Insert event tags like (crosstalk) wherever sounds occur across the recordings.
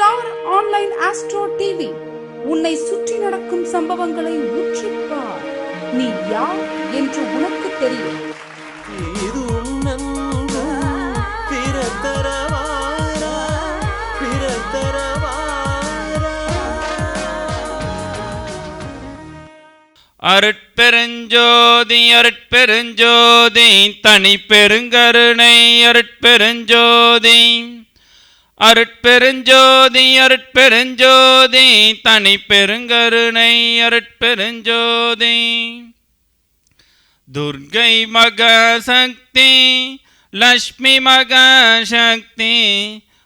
Star online astro TV. உன்னை சுற்றி நடக்கும் சம்பவங்களை உற்றிப்பார் நீ யார் என்று உனக்கு தெரியும். இது பிறத்தரவாரா பிறத்தரவாரா. அருட்பெருஞ்சோதி அருட்பெருஞ்சோதி தனி பெருங்கருணை அருட்பெருஞ்சோதி. அருட்பெருஞ்சோதி அருட்பெருஞ்சோதி தனி பெருங்கருணை அருட்பெருஞ்சோதி. துர்கை மகசக்தி லக்ஷ்மி மகசக்தி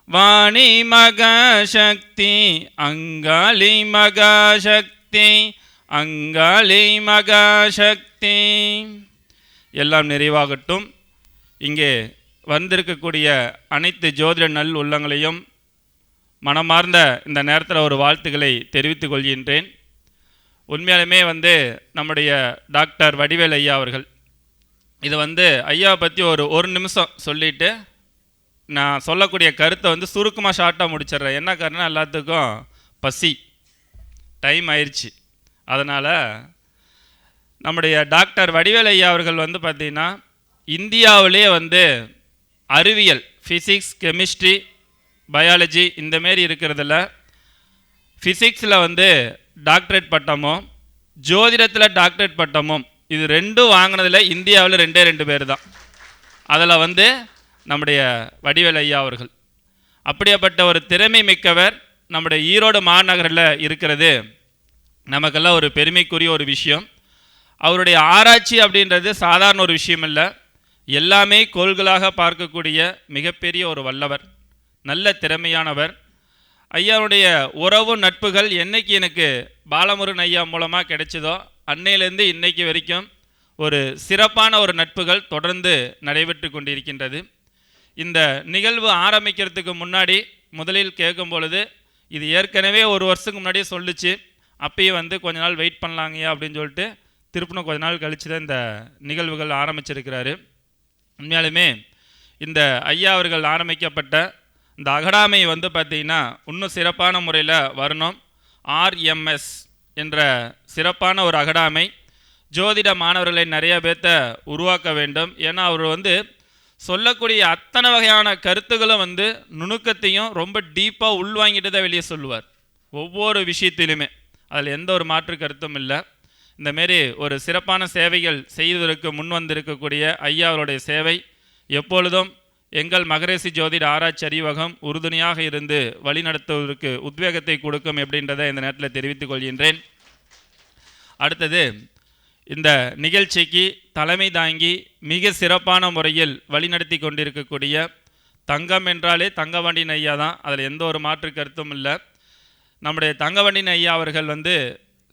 வாணி மகசக்தி அங்காளி மகசக்தி அங்காளி மகசக்தி. எல்லாம் நிறைவாகட்டும். இங்கே வந்திருக்கக்கூடிய அனைத்து ஜோதிட நல் உள்ளங்களையும் மனமார்ந்த இந்த நேரத்தில் ஒரு வாழ்த்துக்களை தெரிவித்துக் கொள்கின்றேன். உண்மையாலுமே வந்து நம்முடைய டாக்டர் வடிவேல் ஐயா அவர்கள் இது வந்து ஐயாவை பற்றி ஒரு ஒரு நிமிஷம் சொல்லிட்டு நான் சொல்லக்கூடிய கருத்தை வந்து சுருக்கமாக ஷார்ட்டாக முடிச்சிடுறேன். என்ன காரணம் எல்லாத்துக்கும் பசி டைம் ஆயிடுச்சு அதனால் நம்முடைய டாக்டர் வடிவேல் ஐயா அவர்கள் வந்து பார்த்திங்கன்னா இந்தியாவிலே வந்து அறிவியல் ஃபிசிக்ஸ் கெமிஸ்ட்ரி பயாலஜி இந்தமாரி இருக்கிறதுல ஃபிசிக்ஸில் வந்து டாக்டரேட் பட்டமும் ஜோதிடத்தில் டாக்டரேட் பட்டமும் இது ரெண்டும் வாங்கினதில் இந்தியாவில் ரெண்டே ரெண்டு பேர் தான் அதில் வந்து நம்முடைய வடிவேல் ஐயா அவர்கள். அப்படியாப்பட்ட ஒரு திறமை மிக்கவர் நம்முடைய ஈரோடு மாநகரில் இருக்கிறது. நமக்கெல்லாம் ஒரு பெருமைக்குரிய ஒரு விஷயம். அவருடைய ஆராய்ச்சி அப்படின்றது சாதாரண ஒரு விஷயம் இல்லை. எல்லாமே கோள்களாக பார்க்கக்கூடிய மிகப்பெரிய ஒரு வல்லவர் நல்ல திறமையானவர். ஐயாவுடைய உறவு நட்புகள் என்னைக்கு எனக்கு பாலமுருகன் ஐயா மூலமாக கிடைச்சதோ அன்னையிலேருந்து இன்னைக்கு வரைக்கும் ஒரு சிறப்பான ஒரு நட்புகள் தொடர்ந்து நடைபெற்று கொண்டிருக்கின்றது. இந்த நிகழ்வு ஆரம்பிக்கிறதுக்கு முன்னாடி முதலில் கேட்கும் பொழுது இது ஏற்கனவே ஒரு வருஷத்துக்கு முன்னாடியே சொல்லுச்சு அப்பயும் வந்து கொஞ்ச நாள் வெயிட் பண்ணலாங்கய்யா அப்படின்னு சொல்லிட்டு திருப்பினும் கொஞ்ச நாள் கழிச்சு தான் இந்த நிகழ்வுகள் ஆரம்பிச்சிருக்கிறாரு. உண்மையாலுமே இந்த ஐயா அவர்கள் ஆரம்பிக்கப்பட்ட இந்த அகடாமை வந்து பார்த்திங்கன்னா இன்னும் சிறப்பான முறையில் வரணும். ஆர்எம்எஸ் என்ற சிறப்பான ஒரு அகடாமை ஜோதிட மாணவர்களை நிறைய பேர்த்த உருவாக்க வேண்டும். ஏன்னா அவர் வந்து சொல்லக்கூடிய அத்தனை வகையான கருத்துக்களும் வந்து நுணுக்கத்தையும் ரொம்ப டீப்பாக உள்வாங்கிட்டு தான் வெளியே சொல்லுவார். ஒவ்வொரு விஷயத்திலுமே. அதில் எந்த ஒரு மாற்று கருத்தும் இல்லை. இந்தமாரி ஒரு சிறப்பான சேவைகள் செய்வதற்கு முன் வந்திருக்கக்கூடிய ஐயா அவருடைய சேவை எப்பொழுதும் எங்கள் மகரேசி ஜோதிட ஆராய்ச்சி அறிவகம் உறுதுணையாக இருந்து வழிநடத்துவதற்கு உத்வேகத்தை கொடுக்கும் அப்படின்றதை இந்த நேரத்தில் தெரிவித்துக் கொள்கின்றேன். அடுத்தது இந்த நிகழ்ச்சிக்கு தலைமை தாங்கி மிக சிறப்பான முறையில் வழிநடத்தி கொண்டிருக்கக்கூடிய தங்கம் என்றாலே தங்கவண்டின் ஐயா தான். அதில் எந்த ஒரு மாற்று கருத்தும் இல்லை. நம்முடைய தங்கவண்டின் ஐயா அவர்கள் வந்து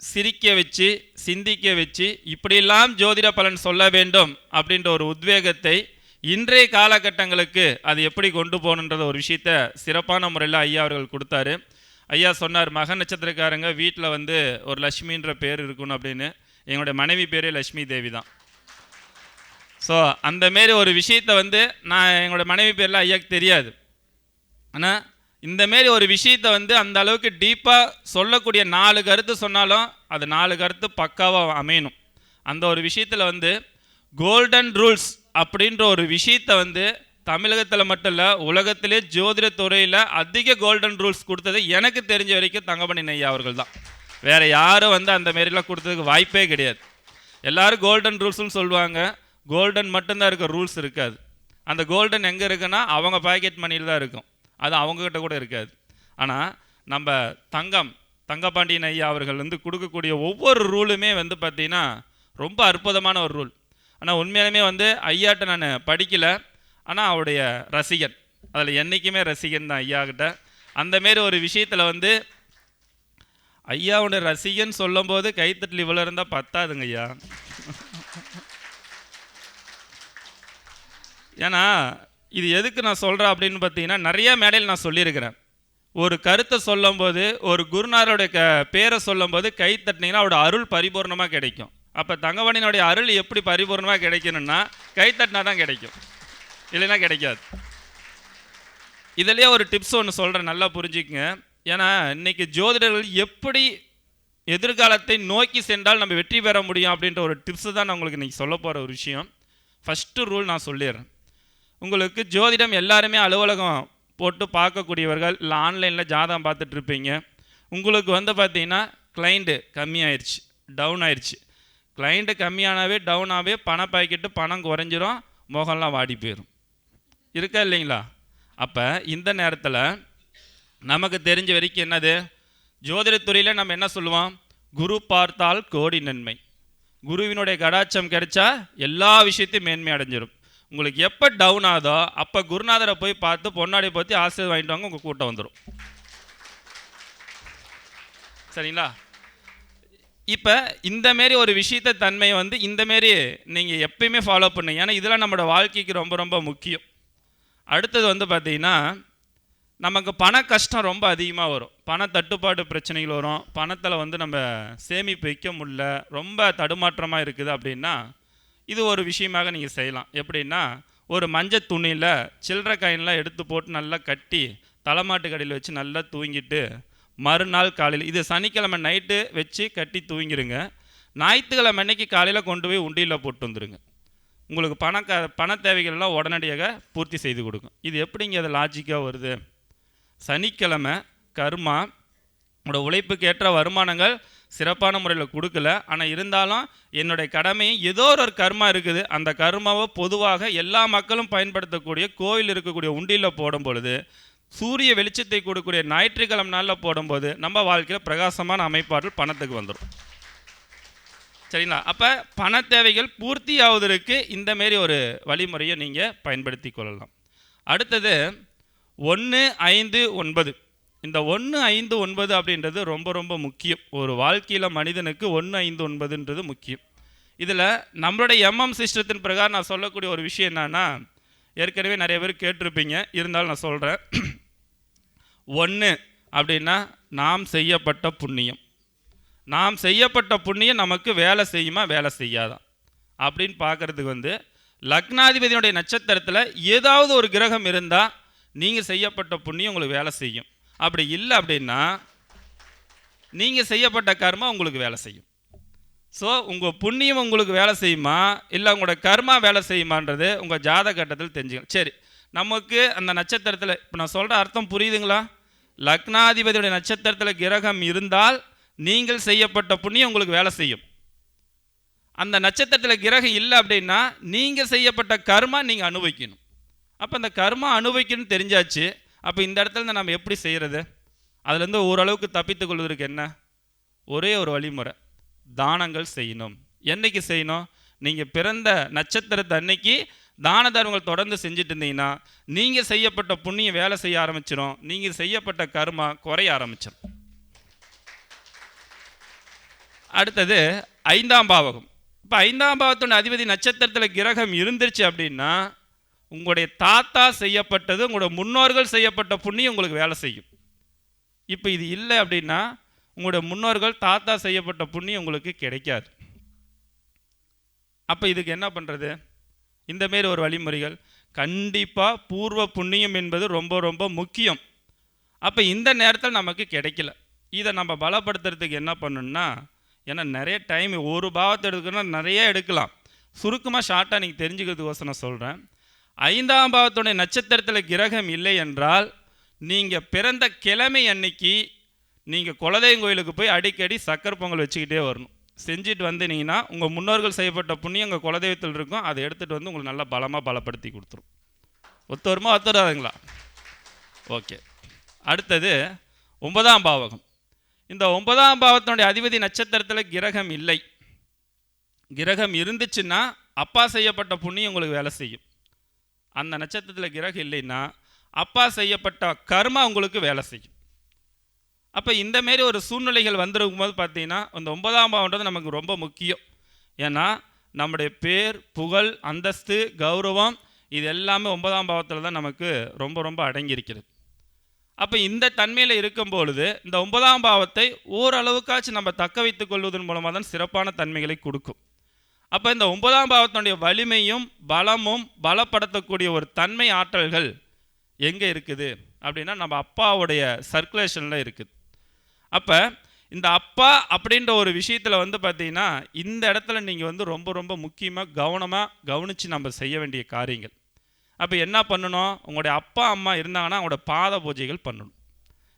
சிரிக்க வச்சு சிந்திக்க வச்சு இப்படியெல்லாம் ஜோதிட பலன் சொல்ல வேண்டும் அப்படின்ற ஒரு உத்வேகத்தை இன்றைய காலகட்டங்களுக்கு அது எப்படி கொண்டு போகணுன்ற ஒரு விஷயத்த சிறப்பான முறையில் ஐயா அவர்கள் கொடுத்தாரு. ஐயா சொன்னார் மக நட்சத்திரக்காரங்க வீட்டில் வந்து ஒரு லக்ஷ்மின்ற பேர் இருக்கணும் அப்படின்னு. எங்களுடைய மனைவி பேரே லக்ஷ்மி தேவி தான். ஸோ அந்தமாரி ஒரு விஷயத்தை வந்து நான் எங்களோட மனைவி பேரில் ஐயாவுக்கு தெரியாது. ஆனால் இந்தமாரி ஒரு விஷயத்தை வந்து அந்த அளவுக்கு டீப்பாக சொல்லக்கூடிய நாலு கருத்து சொன்னாலும் அது நாலு கருத்து பக்காவாக அமையணும். அந்த ஒரு விஷயத்தில் வந்து கோல்டன் ரூல்ஸ் அப்படின்ற ஒரு விஷயத்தை வந்து தமிழகத்தில் மட்டும் இல்லை உலகத்திலே ஜோதிட துறையில் அதிக கோல்டன் ரூல்ஸ் கொடுத்தது எனக்கு தெரிஞ்ச வரைக்கும் தங்கமணி நெய்யா அவர்கள் தான். வேறு யாரும் வந்து அந்த மாரிலாம் கொடுத்ததுக்கு வாய்ப்பே கிடையாது. எல்லோரும் கோல்டன் ரூல்ஸ்னு சொல்லுவாங்க. கோல்டன் மட்டும்தான் இருக்க ரூல்ஸ் இருக்காது. அந்த கோல்டன் எங்கே இருக்குன்னா அவங்க பாக்கெட் மணியில் தான் இருக்கும். அது அவங்கக்கிட்ட கூட இருக்காது. ஆனால் நம்ம தங்கம் தங்கபாண்டியன் ஐயா அவர்கள் வந்து கொடுக்கக்கூடிய ஒவ்வொரு ரூலுமே வந்து பார்த்திங்கன்னா ரொம்ப அற்புதமான ஒரு ரூல். ஆனால் உண்மையாலுமே வந்து ஐயாட்ட நான் படிக்கலை. ஆனால் அவருடைய ரசிகன். அதில் என்றைக்குமே ரசிகன் தான் ஐயா கிட்ட. அந்தமாரி ஒரு விஷயத்தில் வந்து ஐயாவுடைய ரசிகன் சொல்லும்போது கைத்தட்டில் இவ்வளோ இருந்தால் பத்தாதுங்க ஐயா. ஏன்னா இது எதுக்கு நான் சொல்கிறேன் அப்படின்னு பார்த்தீங்கன்னா நிறைய மேடையில் நான் சொல்லியிருக்கிறேன். ஒரு கருத்தை சொல்லும்போது ஒரு குருநாரோட க பேரை சொல்லும்போது கை தட்டினீங்கன்னா அவரோட அருள் பரிபூர்ணமாக கிடைக்கும். அப்போ தங்கவனினுடைய அருள் எப்படி பரிபூர்ணமாக கிடைக்கணும்னா கை தட்டினா தான் கிடைக்கும். இல்லைன்னா கிடைக்காது. இதுலேயே ஒரு டிப்ஸ் ஒன்று சொல்கிறேன் நல்லா புரிஞ்சுக்குங்க. ஏன்னா இன்றைக்கி ஜோதிடர்கள் எப்படி எதிர்காலத்தை நோக்கி சென்றால் நம்ம வெற்றி பெற முடியும் அப்படின்ற ஒரு டிப்ஸு தான் நான் உங்களுக்கு இன்றைக்கி சொல்ல போகிற ஒரு விஷயம். ஃபஸ்ட்டு ரூல் நான் சொல்லிடுறேன். உங்களுக்கு ஜோதிடம் எல்லாருமே அலுவலகம் போட்டு பார்க்கக்கூடியவர்கள் இல்லை ஆன்லைனில் ஜாதகம் பார்த்துட்ருப்பீங்க உங்களுக்கு வந்து பார்த்தீங்கன்னா கிளைண்ட்டு கம்மியாயிடுச்சு டவுன் ஆயிடுச்சு கிளைண்ட்டு கம்மியானாவே டவுனாகவே பணம் பண பாக்கெட்டு பணம் குறைஞ்சிரும் முகம்லாம் வாடி போயிடும் இருக்கா இல்லைங்களா? அப்போ இந்த நேரத்தில் நமக்கு தெரிஞ்ச வரைக்கும் என்னது? ஜோதிடத்துறையில் நம்ம என்ன சொல்லுவோம்? குரு பார்த்தால் கோடி நன்மை. குருவினுடைய கடாட்சம் கிடைச்சா எல்லா விஷயத்தையும் மேன்மை அடைஞ்சிடும் உங்களுக்கு எப்போ டவுன் ஆகுதோ அப்போ குருநாதரை போய் பார்த்து பொன்னாடி பற்றி ஆசிரியர் வாங்கிட்டு வாங்க உங்கள் கூட்டம் வந்துடும் சரிங்களா? இப்போ இந்த மாரி ஒரு விஷயத்த தன்மையை வந்து இந்த மாரி நீங்கள் எப்பயுமே ஃபாலோ பண்ணுங்க. ஏன்னா இதெல்லாம் நம்மளோட வாழ்க்கைக்கு ரொம்ப ரொம்ப முக்கியம். அடுத்தது வந்து பார்த்தீங்கன்னா நமக்கு பண கஷ்டம் ரொம்ப அதிகமாக வரும். பண தட்டுப்பாடு பிரச்சனைகள் வரும். பணத்தில் வந்து நம்ம சேமிப்பு வைக்க முடியல. ரொம்ப தடுமாற்றமாக இருக்குது அப்படின்னா இது ஒரு விஷயமாக நீங்கள் செய்யலாம். எப்படின்னா ஒரு மஞ்சள் துணியில் சில்லற காயின்லாம் எடுத்து போட்டு நல்லா கட்டி தலைமாட்டு கடையில் வச்சு நல்லா தூங்கிட்டு மறுநாள் காலையில் இது சனிக்கிழமை நைட்டு வச்சு கட்டி தூங்கிடுங்க ஞாயிற்றுக்கிழமை அன்னைக்கு காலையில் கொண்டு போய் உண்டியில் போட்டு வந்துடுங்க உங்களுக்கு பண க பண தேவைகள்லாம் உடனடியாக பூர்த்தி செய்து கொடுக்கும். இது எப்படிங்க அது லாஜிக்காக வருது? சனிக்கிழமை கர்மா உங்களோட உழைப்புக்கு ஏற்ற வருமானங்கள் சிறப்பான முறையில் கொடுக்கல. ஆனால் இருந்தாலும் என்னுடைய கடமையும் ஏதோ ஒரு கர்மா இருக்குது. அந்த கர்மாவை பொதுவாக எல்லா மக்களும் பயன்படுத்தக்கூடிய கோவில் இருக்கக்கூடிய உண்டியில் போடும் பொழுது சூரிய வெளிச்சத்தை கொடுக்கக்கூடிய ஞாயிற்றுக்கிழமை நாளில் போடும்போது நம்ம வாழ்க்கையில் பிரகாசமான அமைப்பாற்றல் பணத்துக்கு வந்துடும் சரிங்களா? அப்போ பண தேவைகள் பூர்த்தி ஆவதற்கு இந்த மாரி ஒரு வழிமுறையை நீங்கள் பயன்படுத்தி கொள்ளலாம். அடுத்தது ஒன்று ஐந்து ஒன்பது. இந்த ஒன்று ஐந்து ஒன்பது அப்படின்றது ரொம்ப ரொம்ப முக்கியம். ஒரு வாழ்க்கையில் மனிதனுக்கு ஒன்று ஐந்து ஒன்பதுன்றது முக்கியம். இதில் நம்மளுடைய எம்எம் சிஸ்டத்தின் பிரகாரம் நான் சொல்லக்கூடிய ஒரு விஷயம் என்னன்னா ஏற்கனவே நிறைய பேர் கேட்டிருப்பீங்க. இருந்தாலும் நான் சொல்கிறேன் ஒன்று அப்படின்னா நாம் செய்யப்பட்ட புண்ணியம். நாம் செய்யப்பட்ட புண்ணியம் நமக்கு வேலை செய்யுமா வேலை செய்யாதான் அப்படின்னு பார்க்குறதுக்கு வந்து லக்னாதிபதியினுடைய நட்சத்திரத்தில் ஏதாவது ஒரு கிரகம் இருந்தால் நீங்கள் செய்யப்பட்ட புண்ணியம் உங்களுக்கு வேலை செய்யும். அப்படி இல்லை அப்படின்னா நீங்கள் செய்யப்பட்ட கர்மா உங்களுக்கு வேலை செய்யும். ஸோ உங்கள் புண்ணியம் உங்களுக்கு வேலை செய்யுமா? இல்லை உங்களோட கர்மா வேலை செய்யுமான்றது உங்கள் ஜாத கட்டத்தில் தெரிஞ்சுக்கணும். சரி நமக்கு அந்த நட்சத்திரத்தில் இப்போ நான் சொல்கிற அர்த்தம் புரியுதுங்களா? லக்னாதிபதியுடைய நட்சத்திரத்தில் கிரகம் இருந்தால் நீங்கள் செய்யப்பட்ட புண்ணியம் உங்களுக்கு வேலை செய்யும். அந்த நட்சத்திரத்தில் கிரகம் இல்லை அப்படின்னா நீங்கள் செய்யப்பட்ட கர்மா நீங்கள் அனுபவிக்கணும். அப்போ அந்த கர்மா அனுபவிக்கணும்னு தெரிஞ்சாச்சு அப்போ இந்த இடத்துல இருந்து நம்ம எப்படி செய்கிறது அதுலேருந்து ஓரளவுக்கு தப்பித்து கொள்வதற்கு என்ன? ஒரே ஒரு வழிமுறை. தானங்கள் செய்யணும். என்னைக்கு செய்யணும்? நீங்கள் பிறந்த நட்சத்திரத்தை அன்னைக்கு தான தர்மங்கள் தொடர்ந்து செஞ்சுட்டு இருந்தீங்கன்னா நீங்கள் செய்யப்பட்ட புண்ணியம் வேலை செய்ய ஆரம்பிச்சிடும் நீங்கள் செய்யப்பட்ட கர்மா குறைய ஆரம்பிச்சிடும் அடுத்தது ஐந்தாம் பாவகம். இப்போ ஐந்தாம் பாவத்தோட அதிபதி நட்சத்திரத்தில் கிரகம் இருந்துருச்சு அப்படின்னா உங்களுடைய தாத்தா செய்யப்பட்டது உங்களோட முன்னோர்கள் செய்யப்பட்ட புண்ணியம் உங்களுக்கு வேலை செய்யும். இப்போ இது இல்லை அப்படின்னா உங்களுடைய முன்னோர்கள் தாத்தா செய்யப்பட்ட புண்ணியம் உங்களுக்கு கிடைக்காது. அப்போ இதுக்கு என்ன பண்ணுறது இந்த மாரி ஒரு வழிமுறைகள். கண்டிப்பாக பூர்வ புண்ணியம் என்பது ரொம்ப ரொம்ப முக்கியம். அப்போ இந்த நேரத்தில் நமக்கு கிடைக்கல. இதை நம்ம பலப்படுத்துறதுக்கு என்ன பண்ணணும்னா ஏன்னா நிறைய டைம் ஒரு பாவத்தை எடுக்கணும்னா நிறைய எடுக்கலாம். சுருக்கமாக ஷார்ட்டாக நீங்கள் தெரிஞ்சுக்கிறதுக்கோசரம் நான் சொல்கிறேன் ஐந்தாம் பாவத்துடைய நட்சத்திரத்தில் கிரகம் இல்லை என்றால் நீங்கள் பிறந்த கிழமை அன்னைக்கு நீங்கள் குலதெய்வம் கோயிலுக்கு போய் அடிக்கடி சக்கரை பொங்கல் வச்சுக்கிட்டே வரணும். செஞ்சுட்டு வந்தீங்கன்னா உங்கள் முன்னோர்கள் செய்யப்பட்ட புண்ணியம் உங்கள் குலதெய்வத்தில் இருக்கும். அதை எடுத்துகிட்டு வந்து உங்களுக்கு நல்லா பலமாக பலப்படுத்தி கொடுத்துரும். ஒத்து வருமா ஒத்து வராதுங்களா ஓகே. அடுத்தது ஒன்பதாம் பாவகம். இந்த ஒன்பதாம் பாவத்தினுடைய அதிபதி நட்சத்திரத்தில் கிரகம் இல்லை. கிரகம் இருந்துச்சுன்னா அப்பா செய்யப்பட்ட புண்ணியம் உங்களுக்கு வேலை செய்யும். அந்த நட்சத்திரத்தில் கிரகம் இல்லைன்னா அப்பா செய்யப்பட்ட கர்மா உங்களுக்கு வேலை செய்யும். அப்போ இந்த மாரி ஒரு சூழ்நிலைகள் வந்திருக்கும் போது பார்த்தீங்கன்னா இந்த ஒன்பதாம் பாவன்றது நமக்கு ரொம்ப முக்கியம். ஏன்னா நம்முடைய பேர் புகழ் அந்தஸ்து கௌரவம் இது எல்லாமே ஒன்பதாம் பாவத்தில் தான் நமக்கு ரொம்ப ரொம்ப அடங்கியிருக்கிறது. அப்போ இந்த தன்மையில் இருக்கும் பொழுது இந்த ஒன்பதாம் பாவத்தை ஓரளவுக்காச்சும் நம்ம தக்க வைத்துக் கொள்வதன் மூலமாக தான் சிறப்பான தன்மைகளை கொடுக்கும். அப்போ இந்த ஒன்பதாம் பாவத்தினுடைய வலிமையும் பலமும் பலப்படுத்தக்கூடிய ஒரு தன்மை ஆற்றல்கள் எங்கே இருக்குது? அப்படின்னா நம்ம அப்பாவுடைய சர்க்குலேஷனில் இருக்குது. அப்போ இந்த அப்பா அப்படின்ற ஒரு விஷயத்தில் வந்து பார்த்தீங்கன்னா இந்த இடத்துல நீங்கள் வந்து ரொம்ப ரொம்ப முக்கியமாக கவனமாக கவனித்து நம்ம செய்ய வேண்டிய காரியங்கள். அப்போ என்ன பண்ணணும்? உங்களுடைய அப்பா அம்மா இருந்தாங்கன்னா அவங்களோட பாத பூஜைகள் பண்ணணும்.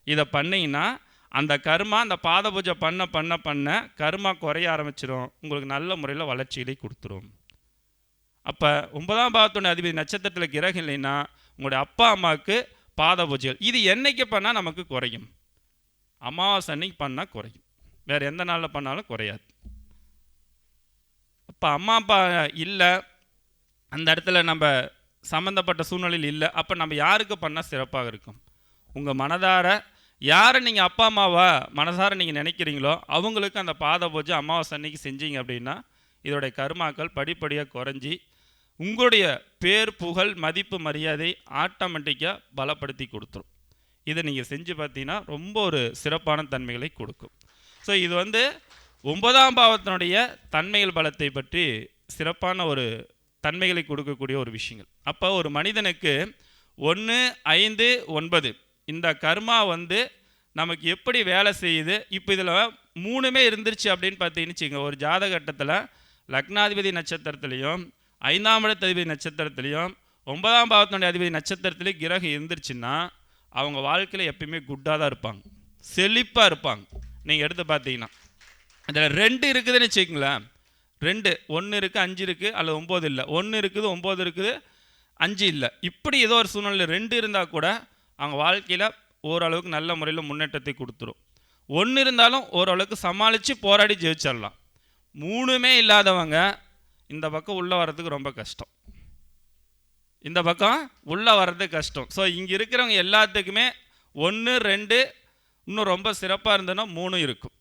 இதை பண்ணிங்கன்னா அந்த கர்மா அந்த பாத பூஜை பண்ண பண்ண பண்ண கர்மா குறைய ஆரம்பிச்சிடும் உங்களுக்கு நல்ல முறையில் வளர்ச்சிகளை கொடுத்துரும். அப்போ ஒன்பதாம் பாவத்துடைய அதிபதி நட்சத்திரத்தில் கிரகம் இல்லைன்னா உங்களுடைய அப்பா அம்மாவுக்கு பாத பூஜைகள் இது என்னைக்கு பண்ணால் நமக்கு குறையும்? அமாவாசை அன்னைக்கு பண்ணால் குறையும். வேறு எந்த நாளில் பண்ணாலும் குறையாது. அப்போ அம்மா அப்பா இல்லை அந்த இடத்துல நம்ம சம்மந்தப்பட்ட சூழ்நிலையில் இல்லை அப்போ நம்ம யாருக்கு பண்ணால் சிறப்பாக இருக்கும்? உங்கள் மனதார யாரை நீங்கள் அப்பா அம்மாவை மனசார நீங்கள் நினைக்கிறீங்களோ அவங்களுக்கு அந்த பாத பூஜை அமாவாசை அன்னைக்கு செஞ்சீங்க அப்படின்னா இதோடைய கர்மாக்கள் படிப்படியாக குறைஞ்சி உங்களுடைய பேர் புகழ் மதிப்பு மரியாதை ஆட்டோமேட்டிக்காக பலப்படுத்தி கொடுத்துரும். இதை நீங்கள் செஞ்சு பார்த்தீங்கன்னா ரொம்ப ஒரு சிறப்பான தன்மைகளை கொடுக்கும். ஸோ இது வந்து ஒன்பதாம் பாவத்தினுடைய தன்மைகள் பலத்தை பற்றி சிறப்பான ஒரு தன்மைகளை கொடுக்கக்கூடிய ஒரு விஷயங்கள். அப்போ ஒரு மனிதனுக்கு ஒன்று ஐந்து ஒன்பது இந்த கர்மா வந்து நமக்கு எப்படி வேலை செய்யுது? இப்போ இதில் மூணுமே இருந்துருச்சு அப்படின்னு பார்த்தீங்கன்னு வச்சுக்கோங்க. ஒரு ஜாதகட்டத்தில் லக்னாதிபதி நட்சத்திரத்துலேயும் ஐந்தாம் இடத்ததிபதி நட்சத்திரத்துலேயும் ஒன்பதாம் பாவத்தினுடைய அதிபதி நட்சத்திரத்துலேயும் கிரகம் இருந்துருச்சுன்னா அவங்க வாழ்க்கையில் எப்பயுமே குட்டாக தான் இருப்பாங்க. செழிப்பாக இருப்பாங்க. நீங்கள் எடுத்து பார்த்தீங்கன்னா. இதில் ரெண்டு இருக்குதுன்னு வச்சுக்கங்களேன். ரெண்டு ஒன்று இருக்குது அஞ்சு இருக்குது அல்லது ஒம்பது இல்லை. ஒன்று இருக்குது ஒம்பது இருக்குது அஞ்சு இல்லை. இப்படி ஏதோ ஒரு சூழ்நிலை ரெண்டு இருந்தால் கூட அவங்க வாழ்க்கையில் ஓரளவுக்கு நல்ல முறையில் முன்னேற்றத்தை கொடுத்துரும். ஒன்று இருந்தாலும் ஓரளவுக்கு சமாளித்து போராடி ஜெயிச்சிடலாம் மூணுமே இல்லாதவங்க இந்த பக்கம் உள்ளே வர்றதுக்கு ரொம்ப கஷ்டம். இந்த பக்கம் உள்ளே வர்றது கஷ்டம். ஸோ இங்கே இருக்கிறவங்க எல்லாத்துக்குமே ஒன்று ரெண்டு இன்னும் ரொம்ப சிறப்பாக இருந்ததுன்னா மூணும் இருக்கும்.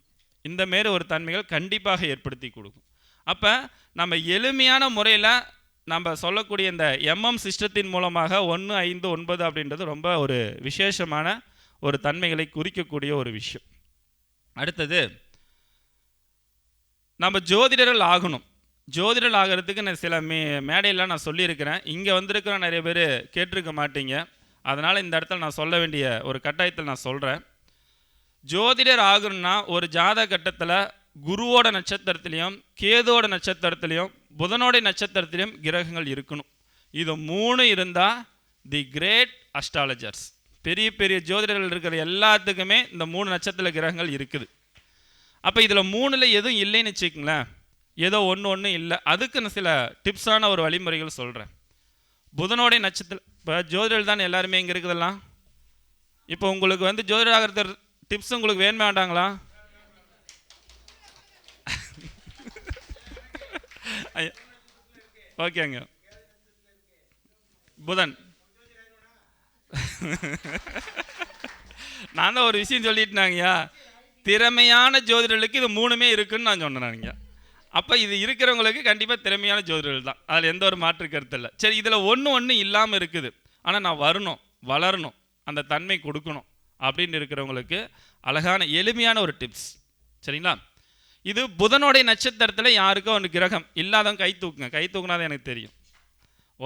இந்த மாரி ஒரு தன்மைகள் கண்டிப்பாக ஏற்படுத்தி கொடுக்கும். அப்போ நம்ம எளிமையான முறையில் நம்ம சொல்லக்கூடிய இந்த எம்எம் சிஸ்டத்தின் மூலமாக ஒன்று ஐந்து ஒன்பது அப்படின்றது ரொம்ப ஒரு விசேஷமான ஒரு தன்மைகளை குறிக்கக்கூடிய ஒரு விஷயம். அடுத்தது நம்ம ஜோதிடர்கள் ஆகணும். ஜோதிடர்கள் ஆகிறதுக்கு நான் சில மே மேடையெல்லாம் நான் சொல்லியிருக்கிறேன். இங்கே வந்திருக்கிற நிறைய பேர் கேட்டிருக்க மாட்டீங்க. அதனால் இந்த இடத்துல நான் சொல்ல வேண்டிய ஒரு கட்டாயத்தில் நான் சொல்கிறேன் ஜோதிடர் ஆகணும்னா ஒரு ஜாத கட்டத்தில் குருவோட நட்சத்திரத்துலேயும் கேதோட நட்சத்திரத்துலேயும் புதனோட நட்சத்திரத்திலையும் கிரகங்கள் இருக்கணும். இது மூணு இருந்தால் தி கிரேட் அஸ்ட்ராலஜர்ஸ் பெரிய பெரிய ஜோதிடர்கள் இருக்கிற எல்லாத்துக்குமே இந்த மூணு நட்சத்திர கிரகங்கள் இருக்குது. அப்போ இதில் மூணில் எதுவும் இல்லைன்னு வச்சுக்கங்களேன். ஏதோ ஒன்று ஒன்று இல்லை. அதுக்கு சில டிப்ஸான ஒரு வழிமுறைகள் சொல்கிறேன் புதனோடைய நட்சத்திரம் இப்போ ஜோதிடர்கள் தான் எல்லாருமே இங்கே இருக்குதெல்லாம் இப்போ உங்களுக்கு வந்து ஜோதிடர் ஆகிறது டிப்ஸ் உங்களுக்கு வேணுமே வேண்டாங்களா ஐயா ஓகேங்க. புதன். (laughs) நான் தான் ஒரு விஷயம் சொல்லிட்டுனாங்கய்யா. திறமையான ஜோதிடர்களுக்கு இது மூணுமே இருக்குன்னு நான் சொன்னேனாங்க அப்போ இது இருக்கிறவங்களுக்கு கண்டிப்பாக திறமையான ஜோதிடர்கள் தான். அதில் எந்த ஒரு மாற்று கருத்து இல்லை. சரி இதில் ஒன்று ஒன்று இல்லாமல் இருக்குது. ஆனால் நான் வரணும் வளரணும் அந்த தன்மை கொடுக்கணும் அப்படின்னு இருக்கிறவங்களுக்கு அழகான எளிமையான ஒரு டிப்ஸ் சரிங்களா? இது புதனுடைய நட்சத்திரத்தில் யாருக்கோ ஒன்று கிரகம். இல்லாதவங்க கை தூக்குங்க. கை தூக்குனா எனக்கு தெரியும்.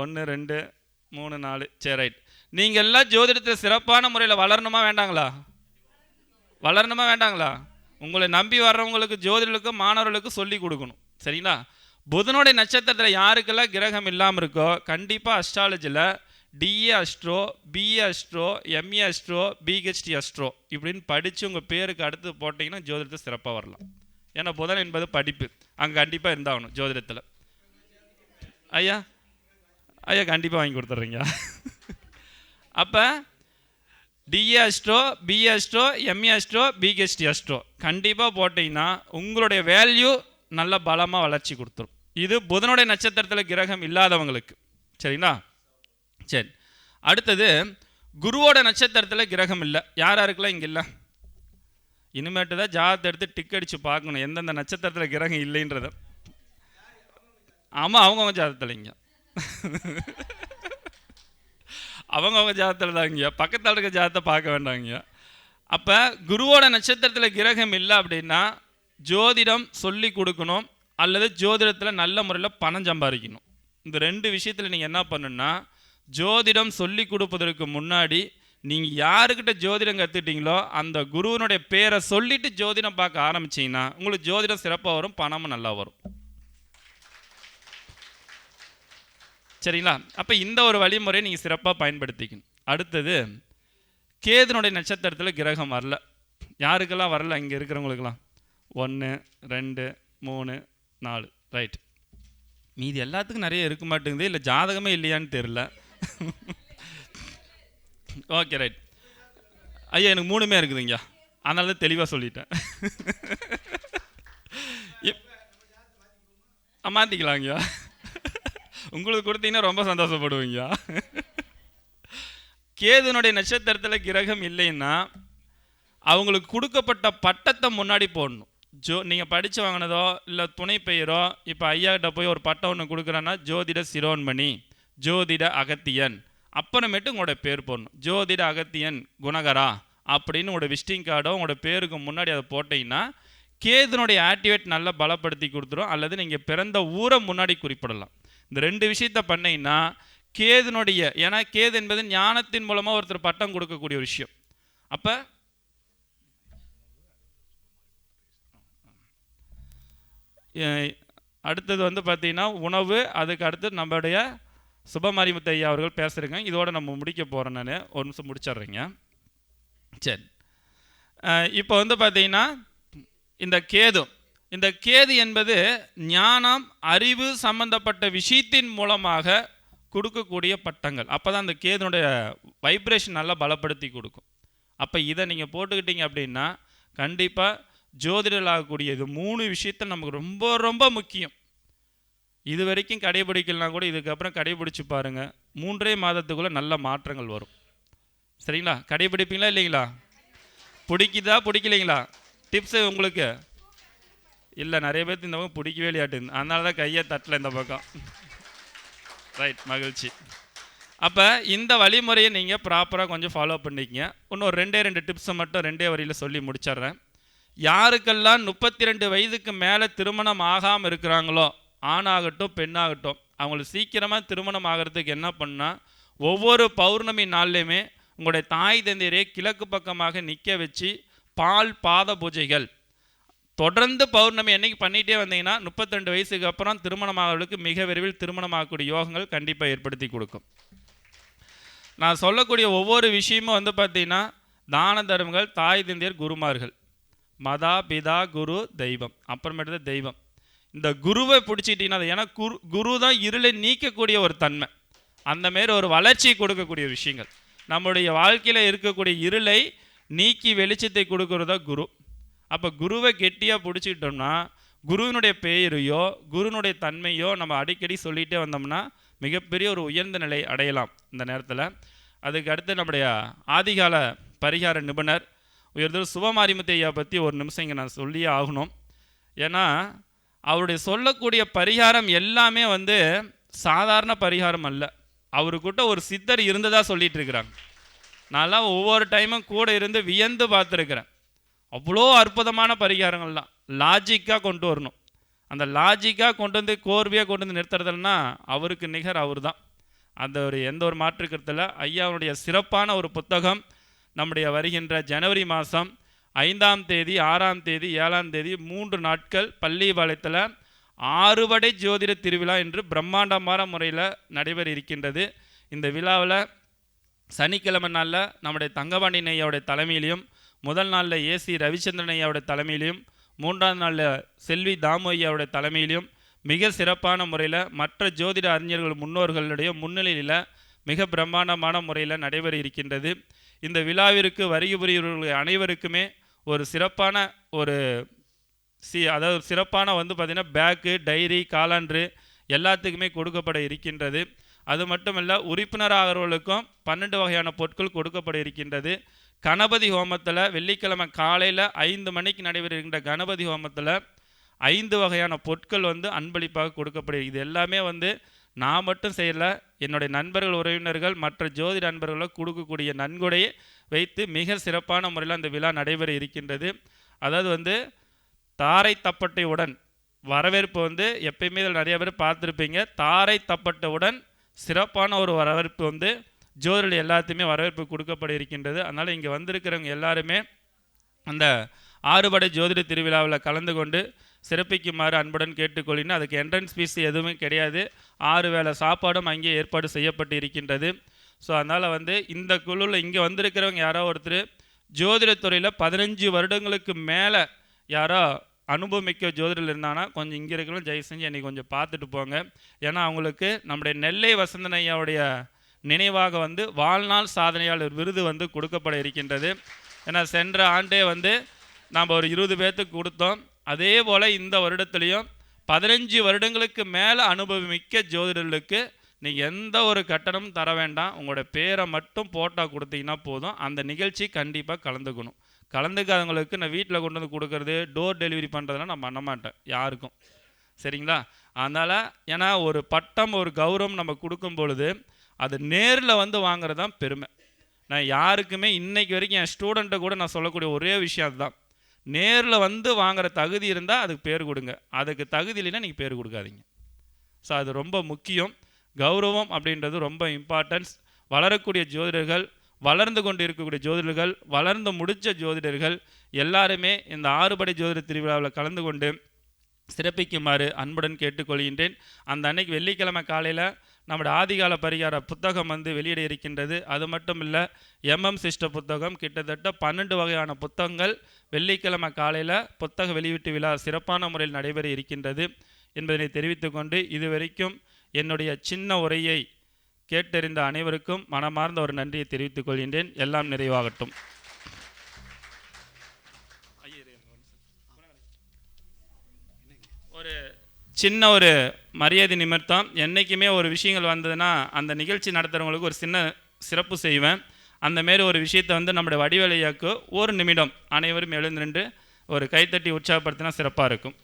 ஒன்று ரெண்டு மூணு நாலு சரி ரைட். நீங்கள் எல்லாம் ஜோதிடத்தில் சிறப்பான முறையில் வளரணுமா வேண்டாங்களா? வளரணுமா வேண்டாங்களா? உங்களை நம்பி வர்றவங்களுக்கு ஜோதிடர்களுக்கு மாணவர்களுக்கும் சொல்லி கொடுக்கணும். சரிங்களா? புதனுடைய நட்சத்திரத்தில் யாருக்கெல்லாம் கிரகம் இல்லாமல் இருக்கோ கண்டிப்பாக அஸ்ட்ராலஜியில் DA astro BA astro MA astro PhD astro இப்படின்னு படித்து உங்கள் பேருக்கு அடுத்து போட்டிங்கன்னா ஜோதிடத்தை சிறப்பாக வரலாம். ஏன்னா புதன் என்பது படிப்பு. அங்கே கண்டிப்பாக இருந்தாகணும் ஜோதிடத்தில். ஐயா ஐயா கண்டிப்பாக வாங்கி கொடுத்துட்றீங்க. அப்போ DA astro BA astro MA astro PhD astro கண்டிப்பாக போட்டிங்கன்னா உங்களுடைய வேல்யூ நல்ல பலமாக வளர்ச்சி கொடுத்துரும். இது புதனுடைய நட்சத்திரத்தில் கிரகம் இல்லாதவங்களுக்கு. சரிங்களா? சரி. அடுத்தது குருவோட நட்சத்திரத்தில் கிரகம் இல்லை. யார் யாருக்கெல்லாம் இங்கே இல்லை? இனிமேட்டு தான் ஜாதத்தை எடுத்து டிக் அடித்து பார்க்கணும். எந்தெந்த நட்சத்திரத்தில் கிரகம் இல்லைன்றத. ஆமாம் அவங்கவுங்க ஜாதத்தில் இங்கே. அவங்கவுங்க ஜாதத்தில் தாங்க பக்கத்தில் இருக்க ஜாதத்தை பார்க்க வேண்டாங்க அப்போ குருவோட நட்சத்திரத்தில் கிரகம் இல்லை அப்படின்னா ஜோதிடம் சொல்லி கொடுக்கணும் அல்லது ஜோதிடத்தில் நல்ல முறையில் பணம் சம்பாதிக்கணும். இந்த ரெண்டு விஷயத்தில் நீங்கள் என்ன பண்ணுன்னா ஜோதிடம் சொல்லி கொடுப்பதற்கு முன்னாடி நீங்கள் யாருக்கிட்ட ஜோதிடம் கற்றுட்டீங்களோ அந்த குருவினுடைய பேரை சொல்லிட்டு ஜோதிடம் பார்க்க ஆரம்பிச்சிங்கன்னா உங்களுக்கு ஜோதிடம் சிறப்பாக வரும் பணமும் நல்லா வரும். சரிங்களா? அப்போ இந்த ஒரு வழிமுறையை நீங்கள் சிறப்பாக பயன்படுத்திக்கணும். அடுத்தது கேதுனுடைய நட்சத்திரத்தில் கிரகம் வரல. யாருக்கெல்லாம் வரல? இங்கே இருக்கிறவங்களுக்கெல்லாம். ஒன்று ரெண்டு மூணு நாலு. ரைட் மீதி எல்லாத்துக்கும் நிறைய இருக்க மாட்டேங்குது இல்லை ஜாதகமே இல்லையான்னு தெரில (laughs) ஓகே ரைட் ஐயா எனக்கு மூணுமே இருக்குதுங்கய்யா அதனால தான் தெளிவாக சொல்லிட்டேன். (laughs) இப்- மாற்றிக்கலாங்கய்யா உங்களுக்கு கொடுத்தீங்கன்னா ரொம்ப சந்தோஷப்படுவீங்கய்யா (laughs) கேதுனுடைய நட்சத்திரத்தில் கிரகம் இல்லைன்னா அவங்களுக்கு கொடுக்கப்பட்ட பட்டத்தை முன்னாடி போடணும். ஜோ நீங்கள் படித்து வாங்கினதோ இல்லை துணை பெயரோ இப்போ ஐயாக்கிட்ட போய் ஒரு பட்டம் ஒன்று கொடுக்குறேன்னா ஜோதிட சிரோன்மணி ஜோதிட அகத்தியன். அப்புறமேட்டு உங்களோட பேர் போடணும். ஜோதிட அகத்தியன் குணகரா அப்படின்னு உங்களோட விசிட்டிங் கார்டோ உங்களோட பேருக்கு முன்னாடி அதை போட்டிங்கன்னா கேதுனுடைய ஆக்டிவேட் நல்லா பலப்படுத்தி கொடுத்துரும். அல்லது நீங்கள் பிறந்த ஊரை முன்னாடி குறிப்பிடலாம். இந்த ரெண்டு விஷயத்த பண்ணீங்கன்னா கேதுனுடைய ஏன்னா கேது என்பது ஞானத்தின் மூலமாக ஒருத்தர் பட்டம் கொடுக்கக்கூடிய ஒரு விஷயம். அப்போ அடுத்தது வந்து பார்த்தீங்கன்னா உணவு அதுக்கு அடுத்து நம்மளுடைய சுபமாரிமுத்து ஐயா அவர்கள் பேசுகிறேங்க இதோட நம்ம முடிக்க போகிறோம் நான். ஒரு நிமிஷம் முடிச்சிட்றேங்க. சரி. இப்போ வந்து பார்த்தீங்கன்னா இந்த கேது. இந்த கேது என்பது ஞானம் அறிவு சம்பந்தப்பட்ட விஷயத்தின் மூலமாக கொடுக்கக்கூடிய பட்டங்கள். அப்போ தான் அந்த கேதுனுடைய வைப்ரேஷன் நல்லா பலப்படுத்தி கொடுக்கும். அப்போ இதை நீங்கள் போட்டுக்கிட்டீங்க அப்படின்னா கண்டிப்பாக ஜோதிடலாகக்கூடிய இது மூணு விஷயத்த நமக்கு ரொம்ப ரொம்ப முக்கியம். இது வரைக்கும் கடைபிடிக்கலாம் கூட இதுக்கப்புறம் கடைபிடிச்சு பாருங்கள் மூன்றே மாதத்துக்குள்ளே நல்ல மாற்றங்கள் வரும். சரிங்களா? கடைபிடிப்பீங்களா இல்லைங்களா? பிடிக்குதா பிடிக்கலைங்களா? டிப்ஸு உங்களுக்கு? இல்லை நிறைய பேர்த்து இந்த பக்கம் பிடிக்கவே இல்லையாட்டு. அதனால தான் கையை தட்டல இந்த பக்கம். ரைட் மகிழ்ச்சி. அப்போ இந்த வழிமுறையை நீங்கள் ப்ராப்பராக கொஞ்சம் ஃபாலோ பண்ணிக்கங்க. இன்னும் ஒரு ரெண்டே ரெண்டு டிப்ஸை மட்டும் ரெண்டே வரியில் சொல்லி முடிச்சிடுறேன். யாருக்கெல்லாம் முப்பத்தி ரெண்டு வயதுக்கு மேலே திருமணம் ஆகாமல் இருக்கிறாங்களோ ஆணாகட்டும் பெண்ணாகட்டும் அவங்களுக்கு சீக்கிரமாக திருமணம் ஆகிறதுக்கு என்ன பண்ணால் ஒவ்வொரு பௌர்ணமி நாள்லையுமே உங்களுடைய தாய் தந்தையரை கிழக்கு பக்கமாக நிற்க வச்சு பால் பாத பூஜைகள். தொடர்ந்து பௌர்ணமி என்னைக்கு பண்ணிகிட்டே வந்தீங்கன்னா முப்பத்திரெண்டு வயசுக்கு அப்புறம் திருமணமாகவர்களுக்கு மிக விரைவில் திருமணமாகக்கூடிய யோகங்கள் கண்டிப்பாக ஏற்படுத்தி கொடுக்கும். நான் சொல்லக்கூடிய ஒவ்வொரு விஷயமும் வந்து பார்த்தீங்கன்னா தான தர்மங்கள் தாய் தந்தையர் குருமார்கள். மதா பிதா குரு தெய்வம். அப்புறமேட்டு தான் தெய்வம். இந்த குருவை பிடிச்சிட்டிங்கன்னா ஏன்னா குரு குரு தான் இருளை நீக்கக்கூடிய ஒரு தன்மை. அந்த மாரி ஒரு வளர்ச்சி கொடுக்கக்கூடிய விஷயங்கள். நம்முடைய வாழ்க்கையில் இருக்கக்கூடிய இருளை நீக்கி வெளிச்சத்தை கொடுக்கறதா குரு. அப்போ குருவை கெட்டியாக பிடிச்சிக்கிட்டோம்னா குருவினுடைய பெயரையோ குருனுடைய தன்மையோ நம்ம அடிக்கடி சொல்லிகிட்டே வந்தோம்னா மிகப்பெரிய ஒரு உயர்ந்த நிலை அடையலாம் இந்த நேரத்தில். அதுக்கு அடுத்து நம்முடைய ஆதிகால பரிகார நிபுணர் உயர்ந்தர் சுபமாரிமுத்தையா பற்றி ஒரு நிமிஷம் இங்கே நான் சொல்லியே ஆகணும். ஏன்னா அவருடைய சொல்லக்கூடிய பரிகாரம் எல்லாமே வந்து சாதாரண பரிகாரம் அல்ல. அவருக்கிட்ட ஒரு சித்தர் இருந்ததாக சொல்லிட்டு இருக்கிறாங்க. நான்லாம் ஒவ்வொரு டைமும் கூட இருந்து வியந்து பார்த்துருக்குறேன். அவ்வளோ அற்புதமான பரிகாரங்கள்லாம். லாஜிக்காக கொண்டு வரணும். அந்த லாஜிக்காக கொண்டு வந்து கோர்வையாக கொண்டு வந்து நிறுத்துறதுலனா அவருக்கு நிகர் அவர் தான் அந்த ஒரு எந்த ஒரு மாற்று கருத்தில் ஐயாவுடைய சிறப்பான ஒரு புத்தகம் நம்முடைய வருகின்ற ஜனவரி மாதம் ஐந்தாம் தேதி ஆறாம் தேதி ஏழாம் தேதி மூன்று நாட்கள் பள்ளிபாளையத்தில் ஆறுவடை ஜோதிட திருவிழா என்று பிரம்மாண்டமான முறையில் நடைபெற இருக்கின்றது. இந்த விழாவில் சனிக்கிழமை நாளில் நம்முடைய தங்கபாண்டி ஐயாவுடைய தலைமையிலையும் முதல் நாளில் ஏசி ரவிச்சந்திரன் ஐயாவுடைய தலைமையிலையும் மூன்றாம் நாளில் செல்வி தாமு ஐயாவுடைய தலைமையிலையும் மிக சிறப்பான முறையில் மற்ற ஜோதிட அறிஞர்கள் முன்னோர்களுடைய முன்னிலையில் மிக பிரம்மாண்டமான முறையில் நடைபெற இருக்கின்றது. இந்த விழாவிற்கு வருகை புரியவர்கள் அனைவருக்குமே ஒரு சிறப்பான ஒரு சி அதாவது சிறப்பான வந்து பார்த்திங்கன்னா பேக்கு டைரி காலாண்டு எல்லாத்துக்குமே கொடுக்கப்பட இருக்கின்றது. அது மட்டுமல்ல உறுப்பினராகிறவர்களுக்கும் பன்னெண்டு வகையான பொருட்கள் கொடுக்கப்பட இருக்கின்றது. கணபதி ஹோமத்தில் வெள்ளிக்கிழமை காலையில் ஐந்து மணிக்கு நடைபெறுகின்ற கணபதி ஹோமத்தில் ஐந்து வகையான பொருட்கள் வந்து அன்பளிப்பாக கொடுக்கப்படுகிறது இது எல்லாமே வந்து நான் மட்டும் செய்யலை என்னுடைய நண்பர்கள் உறவினர்கள் மற்ற ஜோதிட நண்பர்களை கொடுக்கக்கூடிய நன்கொடையை வைத்து மிக சிறப்பான முறையில் அந்த விழா நடைபெற இருக்கின்றது. அதாவது வந்து தாரை தப்பட்டையுடன் வரவேற்பு வந்து எப்பயுமே இதில் நிறைய பேர் பார்த்துருப்பீங்க. தாரை தப்பட்டவுடன் சிறப்பான ஒரு வரவேற்பு வந்து ஜோதிடர்கள் எல்லாத்தையுமே வரவேற்பு கொடுக்கப்பட இருக்கின்றது. அதனால் இங்கே வந்திருக்கிறவங்க எல்லாருமே அந்த ஆறுபடை ஜோதிட திருவிழாவில் கலந்து கொண்டு சிறப்பிக்குமாறு அன்புடன் கேட்டுக்கொள்ளினா அதுக்கு என்ட்ரன்ஸ் ஃபீஸ் எதுவுமே கிடையாது. ஆறு வேளை சாப்பாடும் அங்கே ஏற்பாடு செய்யப்பட்டு இருக்கின்றது ஸோ அதனால் வந்து இந்த குழுவில் இங்கே வந்திருக்கிறவங்க யாரோ ஒருத்தர் ஜோதிடத்துறையில் பதினஞ்சு வருடங்களுக்கு மேலே யாரோ அனுபவமிக்க ஜோதிடர் இருந்தாங்கன்னா கொஞ்சம் இங்கே இருக்கிறவங்க தயவு செஞ்சு என்னை கொஞ்சம் பார்த்துட்டு போங்க. ஏன்னா அவங்களுக்கு நம்முடைய நெல்லை வசந்தனையாவுடைய நினைவாக வந்து வாழ்நாள் சாதனையாளர் விருது வந்து கொடுக்கப்பட இருக்கின்றது. ஏன்னா சென்ற ஆண்டே வந்து நாம் ஒரு இருபது பேர்த்துக்கு கொடுத்தோம். அதே போல் இந்த வருடத்துலேயும் பதினஞ்சு வருடங்களுக்கு மேலே அனுபவமிக்க ஜோதிடர்களுக்கு நீங்கள் எந்த ஒரு கட்டணமும் தர வேண்டாம். உங்களோட பேரை மட்டும் போட்டால் கொடுத்தீங்கன்னா போதும். அந்த நிகழ்ச்சி கண்டிப்பாக கலந்துக்கணும். கலந்துக்காதவங்களுக்கு நான் வீட்டில் கொண்டு வந்து கொடுக்கறது டோர் டெலிவரி பண்ணுறதுலாம் நான் பண்ண மாட்டேன் யாருக்கும். சரிங்களா? அதனால் ஏன்னா ஒரு பட்டம் ஒரு கௌரவம் நம்ம கொடுக்கும் பொழுது அது நேரில் வந்து வாங்குறது தான் பெருமை. நான் யாருக்குமே இன்றைக்கு வரைக்கும் என் ஸ்டூடெண்ட்டை கூட நான் சொல்லக்கூடிய ஒரே விஷயம் அதுதான். நேரில் வந்து வாங்குற தகுதி இருந்தால் அதுக்கு பேர் கொடுங்க. அதுக்கு தகுதி இல்லைன்னா நீங்கள் பேர் கொடுக்காதீங்க. ஸோ அது ரொம்ப முக்கியம். கௌரவம் அப்படின்றது ரொம்ப இம்பார்ட்டன்ஸ் வளரக்கூடிய ஜோதிடர்கள் வளர்ந்து கொண்டு இருக்கக்கூடிய ஜோதிடர்கள் வளர்ந்து முடித்த ஜோதிடர்கள் எல்லாருமே இந்த ஆறுபடை ஜோதிட திருவிழாவில் கலந்து கொண்டு சிறப்பிக்குமாறு அன்புடன் கேட்டுக்கொள்கின்றேன். அந்த அன்னைக்கு வெள்ளிக்கிழமை காலையில் நம்முடைய ஆதிகால பரிகார புத்தகம் வந்து வெளியிட இருக்கின்றது. அது மட்டும் இல்லை எம்எம் சிஸ்ட புத்தகம் கிட்டத்தட்ட பன்னெண்டு வகையான புத்தகங்கள் வெள்ளிக்கிழமை காலையில் புத்தக வெளியீட்டு விழா சிறப்பான முறையில் நடைபெற இருக்கின்றது என்பதனை தெரிவித்துக்கொண்டு இதுவரைக்கும் என்னுடைய சின்ன உரையை கேட்டறிந்த அனைவருக்கும் மனமார்ந்த ஒரு நன்றியை தெரிவித்துக் கொள்கின்றேன். எல்லாம் நிறைவாகட்டும் ஒரு சின்ன ஒரு மரியாதை நிமித்தம் என்றைக்குமே ஒரு விஷயங்கள் வந்ததுன்னா அந்த நிகழ்ச்சி நடத்துகிறவங்களுக்கு ஒரு சின்ன சிறப்பு செய்வேன். அந்த மாரி ஒரு விஷயத்தை வந்து நம்முடைய வடிவேலையாக்கு ஒரு நிமிடம் அனைவரும் எழுந்து நின்று ஒரு கைத்தட்டி உற்சாகப்படுத்தினா சிறப்பாக இருக்கும்.